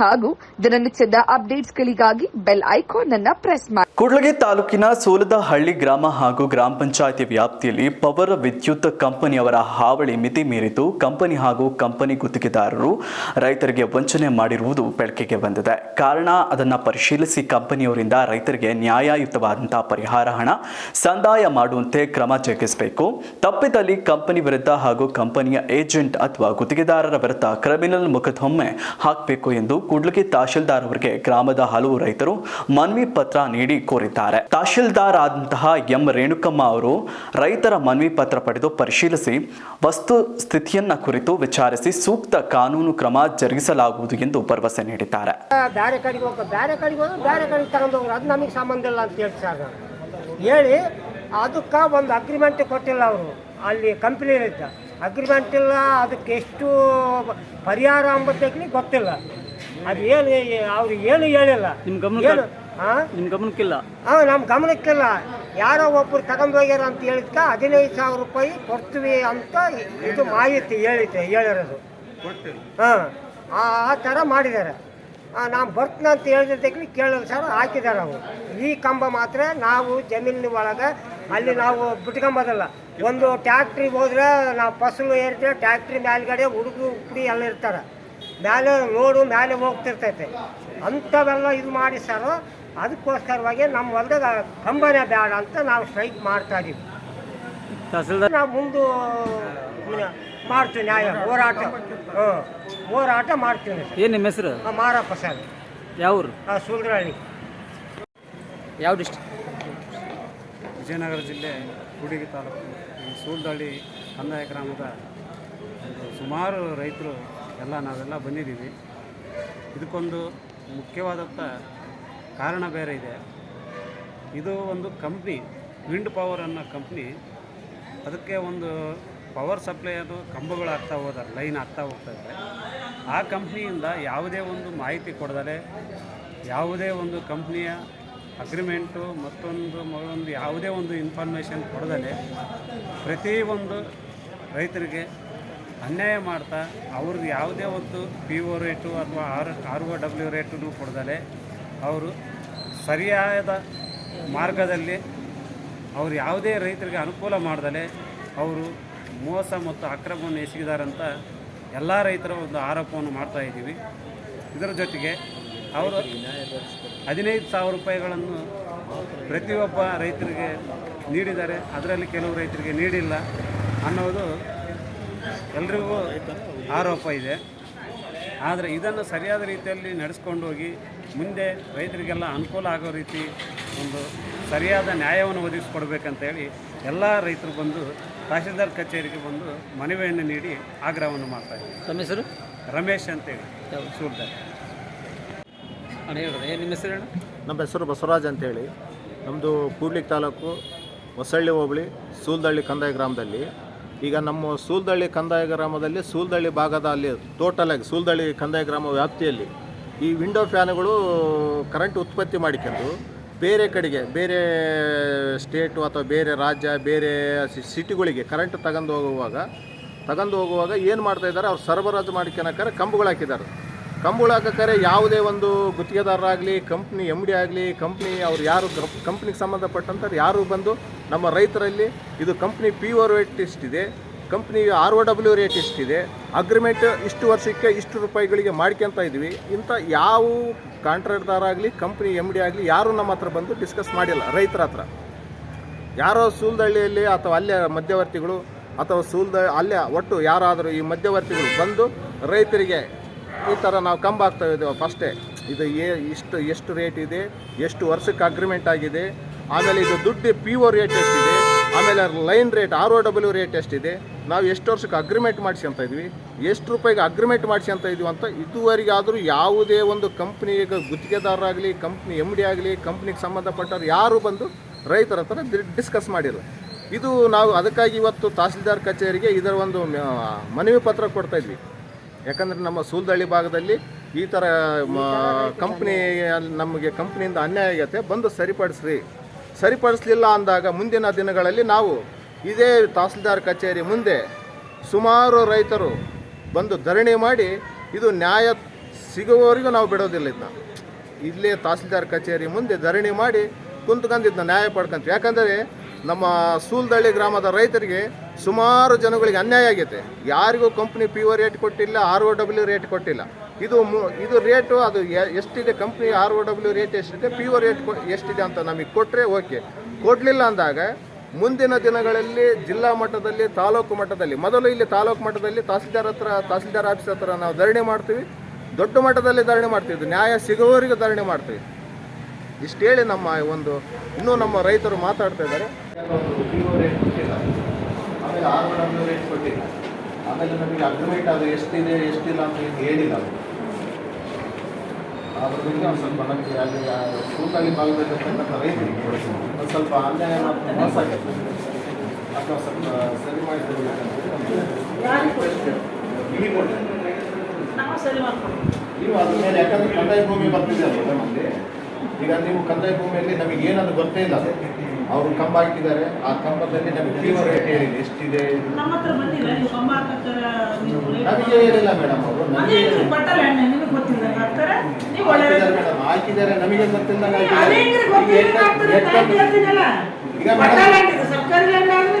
ಹಾಗೂ ದಿನನಿತ್ಯದ ಅಪ್ಡೇಟ್ಸ್ಗಳಿಗಾಗಿ ಬೆಲ್ ಐಕಾನ್ ಅನ್ನು ಪ್ರೆಸ್ ಮಾಡಿ. ಕೂಡ್ಲಗಿ ತಾಲೂಕಿನ ಸೋಲದಹಳ್ಳಿ ಗ್ರಾಮ ಹಾಗೂ ಗ್ರಾಮ ಪಂಚಾಯಿತಿ ವ್ಯಾಪ್ತಿಯಲ್ಲಿ ಪವರ್ ವಿದ್ಯುತ್ ಕಂಪನಿಯವರ ಹಾವಳಿ ಮಿತಿ ಮೀರಿದ್ದು, ಕಂಪನಿ ಹಾಗೂ ಕಂಪನಿ ಗುತ್ತಿಗೆದಾರರು ರೈತರಿಗೆ ವಂಚನೆ ಮಾಡಿರುವುದು ಬೆಳಕಿಗೆ ಬಂದಿದೆ. ಕಾರಣ, ಅದನ್ನು ಪರಿಶೀಲಿಸಿ ಕಂಪನಿಯವರಿಂದ ರೈತರಿಗೆ ನ್ಯಾಯಯುತವಾದಂತಹ ಪರಿಹಾರ ಹಣ ಸಂದಾಯ ಮಾಡುವಂತೆ ಕ್ರಮ ಜರುಗಿಸಬೇಕು. ತಪ್ಪಿದಲ್ಲಿ ಕಂಪನಿ ವಿರುದ್ಧ ಹಾಗೂ ಕಂಪನಿಯ ಏಜೆಂಟ್ ಅಥವಾ ಗುತ್ತಿಗೆದಾರರ ವಿರುದ್ಧ ಕ್ರಿಮಿನಲ್ ಮೊಕದ್ದಮೆ ಹಾಕಬೇಕು ಎಂದು ಕೂಡ್ಲಗಿ ತಹಶೀಲ್ದಾರ್ ಅವರಿಗೆ ಗ್ರಾಮದ ಹಲವು ರೈತರು ಮನವಿ ಪತ್ರ ನೀಡಿ ಕೋರಿದ್ದಾರೆ. ತಹಶೀಲ್ದಾರ್ ಆದಂತಹ ಎಂ ರೇಣುಕಮ್ಮ ಅವರು ರೈತರ ಮನವಿ ಪತ್ರ ಪಡೆದು ಪರಿಶೀಲಿಸಿ ವಸ್ತು ಸ್ಥಿತಿಯನ್ನ ಕುರಿತು ವಿಚಾರಿಸಿ ಸೂಕ್ತ ಕಾನೂನು ಕ್ರಮ ಜರುಗಿಸಲಾಗುವುದು ಎಂದು ಭರವಸೆ ನೀಡಿದ್ದಾರೆ. ಬೇರೆ ಕಡೆಗೆ ಹೋಗ ಬೇರೆ ಕಡೆಗೆ ಬೇರೆ ಕಡೆಗೆ ತಗೊಂಡು ಅದು ನಮಗೆ ಸಂಬಂಧ ಇಲ್ಲ ಅಂತ ಹೇಳಿ ಸರ್ ಹೇಳಿ, ಅದಕ್ಕೆ ಒಂದು ಅಗ್ರಿಮೆಂಟ್ ಕೊಟ್ಟಿಲ್ಲ ಅವರು. ಅಲ್ಲಿ ಕಂಪ್ನಿ ಇದ್ದ. ಅಗ್ರಿಮೆಂಟ್ ಇಲ್ಲ, ಅದಕ್ಕೆ ಎಷ್ಟು ಪರಿಹಾರ ಅಂಬತ್ತಕ್ಕೆ ಗೊತ್ತಿಲ್ಲ. ಅದು ಏನು ಅವ್ರು ಏನು ಹೇಳಿಲ್ಲ. ನಿಮ್ ಗಮನ ಏನು ಹಾಂ ನಿಮ್ಮ ಗಮನಕ್ಕಿಲ್ಲ? ಹಾಂ ನಮ್ಮ ಗಮನಕ್ಕಿಲ್ಲ. ಯಾರೋ ಒಬ್ಬರು ತಗೊಂಡು ಹೋಗ್ಯಾರ ಅಂತ ಹೇಳಿದ್ಕ ಹದಿನೈದು ಸಾವಿರ ರೂಪಾಯಿ ಕೊಡ್ತೀವಿ ಅಂತ ಇದು ಮಾಹಿತಿ ಹೇಳಿದ್ದೆ ಹೇಳಿರೋದು. ಹಾಂ ಆ ಥರ ಮಾಡಿದ್ದಾರೆ. ನಾನು ಬರ್ತೀನಿ ಅಂತ ಹೇಳಿದ್ದಕ್ಕೆ ಕೇಳಿದ್ರು ಸರ್ ಹಾಕಿದ್ದಾರೆ ಅವರು. ಈ ಕಂಬ ಮಾತ್ರ ನಾವು ಜಮೀನಿನ ಒಳಗೆ ಅಲ್ಲಿ ನಾವು ಬಿಟ್ಕೊಂಬೋದಲ್ಲ. ಒಂದು ಟ್ಯಾಕ್ಟ್ರಿಗೆ ಹೋದ್ರೆ ನಾವು ಫಸಲು ಏರಿದ್ರೆ ಟ್ಯಾಕ್ಟ್ರಿ ಮೇಲ್ಗಡೆ ಹುಡುಗರು ಹುಡುಗಿ ಎಲ್ಲ ಇರ್ತಾರೆ. ಮೇಲೆ ನೋಡು ಮೇಲೆ ಹೋಗ್ತಿರ್ತೈತೆ. ಅಂಥವೆಲ್ಲ ಇದು ಮಾಡಿ ಸರ್ ಅದಕ್ಕೋಸ್ಕರವಾಗಿ ನಮ್ಮ ಹೊಲ್ದಾಗ ಕಂಬನೇ ಬೇಡ ಅಂತ ನಾವು ಸ್ಟ್ರೈಕ್ ಮಾಡ್ತಾ ಇದೀವಿ. ತಹಸೀಲ್ದಾರ್ ನಾವು ಮುಂದೆ ಮಾಡ್ತೀವಿ ನ್ಯಾಯ ಹೋರಾಟ. ಹ್ಞೂ ಹೋರಾಟ ಮಾಡ್ತೀವಿ. ಸರ್ ಏನು ನಿಮ್ಮ ಹೆಸರು? ಆ, ಮಾರಪ್ಪ ಸರ್ ಯಾವ ಊರು ಆ, ಸುಳ್ದ್ರಹಳ್ಳಿ ಯಾವ ಡಿಸ್ಟ್ರಿಕ್ ವಿಜಯನಗರ ಜಿಲ್ಲೆ ಕೂಡಿಗೆ ತಾಲೂಕು ಈ ಸೂಲ್ದಳ್ಳಿ ಕಂದಾಯ ಗ್ರಾಮದ ಸುಮಾರು ರೈತರು ಎಲ್ಲ ನಾವೆಲ್ಲ ಬಂದಿದ್ದೀವಿ. ಇದಕ್ಕೊಂದು ಮುಖ್ಯವಾದಂಥ ಕಾರಣ ಬೇರೆ ಇದೆ. ಇದು ಒಂದು ಕಂಪ್ನಿ, ವಿಂಡ್ ಪವರ್ ಅನ್ನೋ ಕಂಪ್ನಿ. ಅದಕ್ಕೆ ಒಂದು ಪವರ್ ಸಪ್ಲೈ ಅದು ಕಂಬಗಳು ಆಗ್ತಾ ಹೋದಾರೆ ಲೈನ್ ಆಗ್ತಾ ಹೋಗ್ತಾ ಇದೆ. ಆ ಕಂಪ್ನಿಯಿಂದ ಯಾವುದೇ ಒಂದು ಮಾಹಿತಿ ಕೊಡದಲೆ ಯಾವುದೇ ಒಂದು ಕಂಪ್ನಿಯ ಅಗ್ರಿಮೆಂಟು ಮತ್ತೊಂದು ಮತ್ತೊಂದು ಯಾವುದೇ ಒಂದು ಇನ್ಫಾರ್ಮೇಷನ್ ಕೊಡದಲೆ ಪ್ರತಿಯೊಂದು ರೈತರಿಗೆ ಅನ್ಯಾಯ ಮಾಡ್ತಾ ಅವ್ರದ್ದು ಯಾವುದೇ ಒಂದು ಪಿ ಒ ರೇಟು ಅಥವಾ ಆರ್ ಆರ್ ಒ ಡಬ್ಲ್ಯೂ ರೇಟನ್ನು ಕೊಡದಲೆ ಅವರು ಸರಿಯಾದ ಮಾರ್ಗದಲ್ಲಿ ಅವರು ಯಾವುದೇ ರೈತರಿಗೆ ಅನುಕೂಲ ಮಾಡ್ದಲೆ ಅವರು ಮೋಸ ಮತ್ತು ಅಕ್ರಮವನ್ನು ಎಸಗಿದಾರಂತ ಎಲ್ಲ ರೈತರ ಒಂದು ಆರೋಪವನ್ನು ಮಾಡ್ತಾ ಇದ್ದೀವಿ. ಇದರ ಜೊತೆಗೆ ಅವರು ಹದಿನೈದು ಸಾವಿರ ರೂಪಾಯಿಗಳನ್ನು ಪ್ರತಿಯೊಬ್ಬ ರೈತರಿಗೆ ನೀಡಿದ್ದಾರೆ. ಅದರಲ್ಲಿ ಕೆಲವು ರೈತರಿಗೆ ನೀಡಿಲ್ಲ ಅನ್ನೋದು ಎಲ್ರಿಗೂ ಆರೋಪ ಇದೆ. ಆದರೆ ಇದನ್ನು ಸರಿಯಾದ ರೀತಿಯಲ್ಲಿ ನಡೆಸ್ಕೊಂಡು ಹೋಗಿ ಮುಂದೆ ರೈತರಿಗೆಲ್ಲ ಅನುಕೂಲ ಆಗೋ ರೀತಿ ಒಂದು ಸರಿಯಾದ ನ್ಯಾಯವನ್ನು ಒದಗಿಸ್ಕೊಡ್ಬೇಕಂತೇಳಿ ಎಲ್ಲ ರೈತರು ಬಂದು ತಹಶೀಲ್ದಾರ್ ಕಚೇರಿಗೆ ಬಂದು ಮನವಿಯನ್ನು ನೀಡಿ ಆಗ್ರಹವನ್ನು ಮಾಡ್ತಾಯಿದ್ದೀವಿ ತಮ್ಮ ಹೆಸರು? ರಮೇಶ್ ಅಂತೇಳಿ ಸೂರ್ದಾರ್ ಏನು ನಿಮ್ಮ ಹೆಸರು ಅಣ್ಣ? ನಮ್ಮ ಹೆಸರು ಬಸವರಾಜ್ ಅಂತೇಳಿ. ನಮ್ಮದು ಕೂಡ್ಲಿಕ್ ತಾಲೂಕು ಹೊಸಳ್ಳಿ ಹೋಬಳಿ ಸೂಲ್ದಳ್ಳಿ ಕಂದಾಯ ಗ್ರಾಮದಲ್ಲಿ. ಈಗ ನಮ್ಮ ಸೂಲ್ದಳ್ಳಿ ಕಂದಾಯ ಗ್ರಾಮದಲ್ಲಿ ಸೂಲ್ದಳ್ಳಿ ಭಾಗದ ಅಲ್ಲಿ ಟೋಟಲಾಗಿ ಸೂಲ್ದಳ್ಳಿ ಕಂದಾಯ ಗ್ರಾಮ ವ್ಯಾಪ್ತಿಯಲ್ಲಿ ಈ ವಿಂಡೋ ಫ್ಯಾನ್ಗಳು ಕರೆಂಟ್ ಉತ್ಪತ್ತಿ ಮಾಡಿಕೊಂಡು ಬೇರೆ ಕಡೆಗೆ, ಬೇರೆ ಸ್ಟೇಟು ಅಥವಾ ಬೇರೆ ರಾಜ್ಯ, ಬೇರೆ ಸಿಟಿಗಳಿಗೆ ಕರೆಂಟ್ ತಗೊಂಡು ಹೋಗುವಾಗ ತಗೊಂಡು ಹೋಗುವಾಗ ಏನು ಮಾಡ್ತಾ ಇದ್ದಾರೆ? ಅವ್ರು ಸರಬರಾಜು ಮಾಡ್ಕೊಳಕ್ಕಾರೆ ಕಂಬಗಳು ಹಾಕಿದ್ದಾರೆ. ಕಂಬಗಳು ಹಾಕಕ್ಕಾರೆ ಯಾವುದೇ ಒಂದು ಗುತ್ತಿಗೆದಾರರಾಗಲಿ ಕಂಪ್ನಿ ಎಂ ಡಿ ಆಗಲಿ ಕಂಪ್ನಿ ಅವ್ರು ಯಾರು ಕಂಪ್ನಿಗೆ ಸಂಬಂಧಪಟ್ಟಂಥವ್ರು ಯಾರು ಬಂದು ನಮ್ಮ ರೈತರಲ್ಲಿ ಇದು ಕಂಪ್ನಿ ಪಿ ಓ ರೇಟ್ ಎಷ್ಟಿದೆ company R O W rate ಎಷ್ಟಿದೆ ಅಗ್ರಿಮೆಂಟ್ ಇಷ್ಟು ವರ್ಷಕ್ಕೆ ಇಷ್ಟು ರೂಪಾಯಿಗಳಿಗೆ ಮಾಡ್ಕೊತ ಇದ್ವಿ. ಇಂಥ ಯಾವ ಕಾಂಟ್ರಾಕ್ಟರ್ ಆಗಲಿ, ಕಂಪ್ನಿ ಎಂ ಡಿ ಆಗಲಿ ಯಾರೂ ನಮ್ಮ ಹತ್ರ ಬಂದು ಡಿಸ್ಕಸ್ ಮಾಡಿಲ್ಲ ರೈತರ ಹತ್ರ. ಯಾರೋ ಸೂಲ್ದಳ್ಳಿಯಲ್ಲಿ ಅಥವಾ ಅಲ್ಲೇ ಮಧ್ಯವರ್ತಿಗಳು ಅಥವಾ ಸೂಲ್ದ, ಅಲ್ಲೇ ಒಟ್ಟು ಯಾರಾದರೂ ಈ ಮಧ್ಯವರ್ತಿಗಳು ಬಂದು ರೈತರಿಗೆ ಈ ಥರ ನಾವು ಕಂಬ ಆಗ್ತಾ ಇದ್ದೇವೆ ಫಸ್ಟೇ ಇದು ಏ ಇಷ್ಟು, ಎಷ್ಟು ರೇಟ್ ಇದೆ, ಎಷ್ಟು ವರ್ಷಕ್ಕೆ ಅಗ್ರಿಮೆಂಟ್ ಆಗಿದೆ ಆಮೇಲೆ ಇದು ದುಡ್ಡು ಪಿ ಓ ರೇಟ್ ಎಷ್ಟಿದೆ ಆಮೇಲೆ line rate R O W rate ಎಷ್ಟಿದೆ ನಾವು ಎಷ್ಟು ವರ್ಷಕ್ಕೆ ಅಗ್ರಿಮೆಂಟ್ ಮಾಡಿಸ್ಕೊಂತ ಇದ್ವಿ ಎಷ್ಟು ರೂಪಾಯಿಗೆ ಅಗ್ರಿಮೆಂಟ್ ಮಾಡಿಸ್ಕೊಂತ ಇದ್ವಿ ಅಂತ ಇದುವರೆಗೆ ಆದರೂ ಯಾವುದೇ ಒಂದು ಕಂಪ್ನಿಗೆ ಗುತ್ತಿಗೆದಾರರಾಗಲಿ ಕಂಪ್ನಿ ಎಂ ಡಿ ಆಗಲಿ ಕಂಪ್ನಿಗೆ ಸಂಬಂಧಪಟ್ಟವ್ರು ಯಾರು ಬಂದು ರೈತರ ಹತ್ರ ಡಿಸ್ಕಸ್ ಮಾಡಿಲ್ಲ. ಇದು ನಾವು ಅದಕ್ಕಾಗಿ ಇವತ್ತು ತಹಸೀಲ್ದಾರ್ ಕಚೇರಿಗೆ ಇದರ ಒಂದು ಮನವಿ ಪತ್ರ ಕೊಡ್ತಾ ಇದ್ವಿ. ಯಾಕಂದರೆ ನಮ್ಮ ಸೂಲ್ದಳ್ಳಿ ಭಾಗದಲ್ಲಿ ಈ ಥರ ಕಂಪ್ನಿ ನಮಗೆ ಕಂಪ್ನಿಯಿಂದ ಅನ್ಯಾಯ ಆಗೈತೆ ಬಂದು ಸರಿಪಡಿಸ್ರಿ. ಸರಿಪಡಿಸ್ಲಿಲ್ಲ ಅಂದಾಗ ಮುಂದಿನ ದಿನಗಳಲ್ಲಿ ನಾವು ಇದೇ ತಹಸೀಲ್ದಾರ್ ಕಚೇರಿ ಮುಂದೆ ಸುಮಾರು ರೈತರು ಬಂದು ಧರಣಿ ಮಾಡಿ ಇದು ನ್ಯಾಯ ಸಿಗುವವರೆಗೂ ನಾವು ಬಿಡೋದಿಲ್ಲ ಇದನ್ನ. ಇಲ್ಲೇ ತಹಸೀಲ್ದಾರ್ ಕಚೇರಿ ಮುಂದೆ ಧರಣಿ ಮಾಡಿ ಕುಂತ್ಕೊಂಡಿದ್ದ ನ್ಯಾಯ ಪಡ್ಕೊಂತೀವಿ. ಯಾಕಂದರೆ ನಮ್ಮ ಸೂಲ್ದಳ್ಳಿ ಗ್ರಾಮದ ರೈತರಿಗೆ ಸುಮಾರು ಜನಗಳಿಗೆ ಅನ್ಯಾಯ ಆಗೈತೆ ಯಾರಿಗೂ ಕಂಪ್ನಿ ಪಿ ಓ ರೇಟ್ ಕೊಟ್ಟಿಲ್ಲ ಆರ್ ಒ ಡಬ್ಲ್ಯೂ ರೇಟ್ ಕೊಟ್ಟಿಲ್ಲ. ಇದು ಇದು ರೇಟು, ಅದು ಎಷ್ಟಿದೆ company R O W rate ಎಷ್ಟಿದೆ ಪಿ ಓ ರೇಟ್ ಎಷ್ಟಿದೆ ಅಂತ ನಮಗೆ ಕೊಟ್ಟರೆ ಓಕೆ ಕೊಡಲಿಲ್ಲ ಅಂದಾಗ, ಮುಂದಿನ ದಿನಗಳಲ್ಲಿ ಜಿಲ್ಲಾ ಮಟ್ಟದಲ್ಲಿ, ತಾಲೂಕು ಮಟ್ಟದಲ್ಲಿ, ಮೊದಲು ಇಲ್ಲಿ ತಾಲೂಕು ಮಟ್ಟದಲ್ಲಿ ತಹಸೀಲ್ದಾರ್ ಹತ್ರ, ತಹಸೀಲ್ದಾರ್ ಆಫೀಸ್ ಹತ್ರ ನಾವು ಧರಣಿ ಮಾಡ್ತೀವಿ. ದೊಡ್ಡ ಮಟ್ಟದಲ್ಲಿ ಧರಣಿ ಮಾಡ್ತೀವಿ. ನ್ಯಾಯ ಸಿಗೋವರೆಗೂ ಧರಣಿ ಮಾಡ್ತೀವಿ. ಇಷ್ಟು ಹೇಳಿ ನಮ್ಮ ಒಂದು, ಇನ್ನೂ ನಮ್ಮ ರೈತರು ಮಾತಾಡ್ತಾ ಇದ್ದಾರೆ. ಆಮೇಲೆ ಆಮೇಲೆ ನಮಗೆ ಅಗ್ರಿಮೆಂಟ್ ಅದು ಎಷ್ಟಿದೆ, ಎಷ್ಟಿಲ್ಲ ಅಂತ ಹೇಳಿಲ್ಲ ಅದ್ರ ಬಗ್ಗೆ ಒಂದು ಸ್ವಲ್ಪ ನಮಗೆ ಅಲ್ಲಿ ಕೂತಾಗಿ ಆಗಿ ಇರ್ತಕ್ಕಂಥ ರೈತರಿಗೆ ಒಂದು ಸ್ವಲ್ಪ ಅನ್ಯಾಯ ಮತ್ತು ಮೋಸ ಆಗಿದೆ ಅಥವಾ ಸ್ವಲ್ಪ ಸರಿ ಮಾಡಿ ನಿಮಗೆ ಕೊಡ್ತೀನಿ. ನೀವು ಅದ್ರ ಮೇಲೆ ಯಾಕಂದ್ರೆ ಕಂದಾಯ ಭೂಮಿ ಬರ್ತಿದೆ ಅಲ್ವ ನಮಗೆ ಈಗ ನೀವು ಕಂದಾಯ ಭೂಮಿಯಲ್ಲಿ ನಮಗೆ ಏನದು ಗೊತ್ತೇ ಇಲ್ಲ. ಅವರು ಕಂಬ ಹಾಕಿದ್ದಾರೆ. ಆ ಕಂಬದಲ್ಲಿ ನಮಗೆ ಜೀವ ರೇಟ್ ಹೇಳಿದೆ ಎಷ್ಟಿದೆ? ನಮಗೆ ಹೇಳಿಲ್ಲ ಮೇಡಮ್ ಅವರು. ಮೇಡಮ್. ಹಾಕಿದ್ದಾರೆ. ನಮಗೆ ಗೊತ್ತಿಲ್ಲ ಈಗ ಸರ್ಕಾರಿ ಅಂದ್ರೆ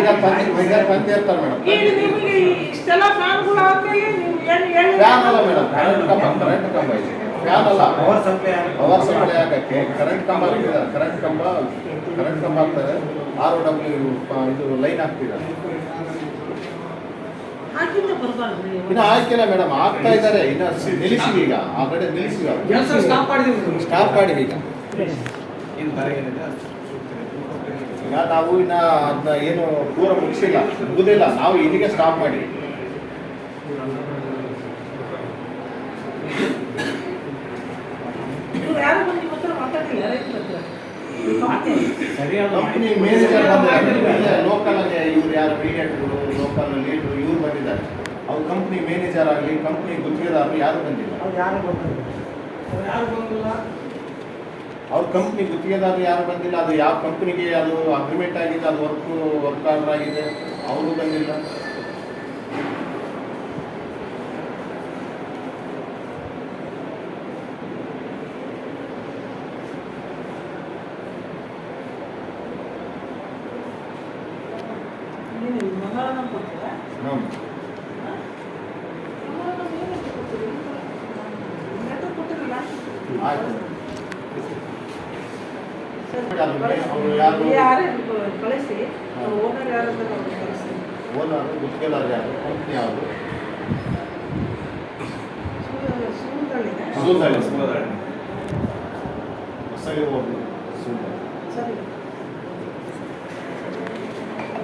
ಈಗ ತಂದೆ ತಂದೆ ಇರ್ತಾರೆ ಮೇಡಮ್. ಫ್ಯಾನ್ ಅಲ್ಲ ಮೇಡಮ್. ಕರೆಂಟ್ ಕಂಬ ಕರೆಂಟ್ ಕಂಬ ಇದೆ. ಫ್ಯಾನ್ ಅಲ್ಲ ಪವರ್ ಸಪ್ಲೈ ಪವರ್ ಸಪ್ಲೈ ಆಗಕ್ಕೆ ಕರೆಂಟ್ ಕಂಬ ಹಾಕಿದ್ದಾರೆ ಕರೆಂಟ್ ಕಂಬ ಕರೆಂಟ್ ಕಂಬ ಹಾಕ್ತಾರೆ. ಆರ್ ಡಬ್ಲ್ಯೂ ಇದು ಲೈನ್ ಹಾಕ್ತಿದ್ದಾರೆ. ಇನ್ನು ಹಾಕಿಲ್ಲ ಮೇಡಮ್ ಆಗ್ತಾ ಇದ್ದಾರೆ. ಇನ್ನು ನಿಲ್ಲಿಸಿವಿ ಈಗ. ಆ ಕಡೆ ನಿಲ್ಲಿಸಿವಿ ಸ್ಟಾಪ್ ಮಾಡಿವಿ ಈಗ. ಈಗ ನಾವು ಇನ್ನ ಅದನ್ನ ಏನು ಪೂರ ಮುಗಿಸಿಲ್ಲ. ಮುಗುದಿಲ್ಲ. ನಾವು ಇಲ್ಲಿಗೆ ಸ್ಟಾಪ್ ಮಾಡಿ ಯಾರು ಬಂದು ನಿಮ್ಮ ಹತ್ರ ಮಾತಾಡಿಲ್ಲ ರೈತರ ಹತ್ರ ಇವ್ರು ಯಾರು ಮೀಡಿಯೇಟರ್ಗಳು ಲೋಕಲ್ ಲೀಡರ್ ಇವ್ರು ಬಂದಿದ್ದಾರೆ. ಅವ್ರ ಕಂಪ್ನಿ ಮ್ಯಾನೇಜರ್ ಆಗಲಿ ಕಂಪ್ನಿ ಗುತ್ತಿಗೆದಾರರು ಯಾರು ಬಂದಿಲ್ಲ. ಅವ್ರು ಯಾರು ಬಂದಿಲ್ಲ? ಯಾರು ಬಂದಿಲ್ಲ? ಅವ್ರ ಕಂಪ್ನಿ ಗುತ್ತಿಗೆದಾರರು ಯಾರು ಬಂದಿಲ್ಲ ಅದು ಯಾವ ಕಂಪ್ನಿಗೆ ಅದು ಅಗ್ರಿಮೆಂಟ್ ಆಗಿದೆ ಅದು ವರ್ಕ್ ವರ್ಕ್ ಆರ್ಡರ್ ಆಗಿದೆ ಅವರು ಬಂದಿಲ್ಲ. ಹ್ಮ್. ಆಯ್ತು. ಅವ್ರು ಯಾರು ಯಾರೇ ಕಳಿಸಿ? ಓನರ್ ಯಾರು ಓನರ್ ಯಾರು? ಕಂಪ್ನಿ ಯಾವುದು? ಸೂದಳ್ಳಿ ಹೊಸಗೆ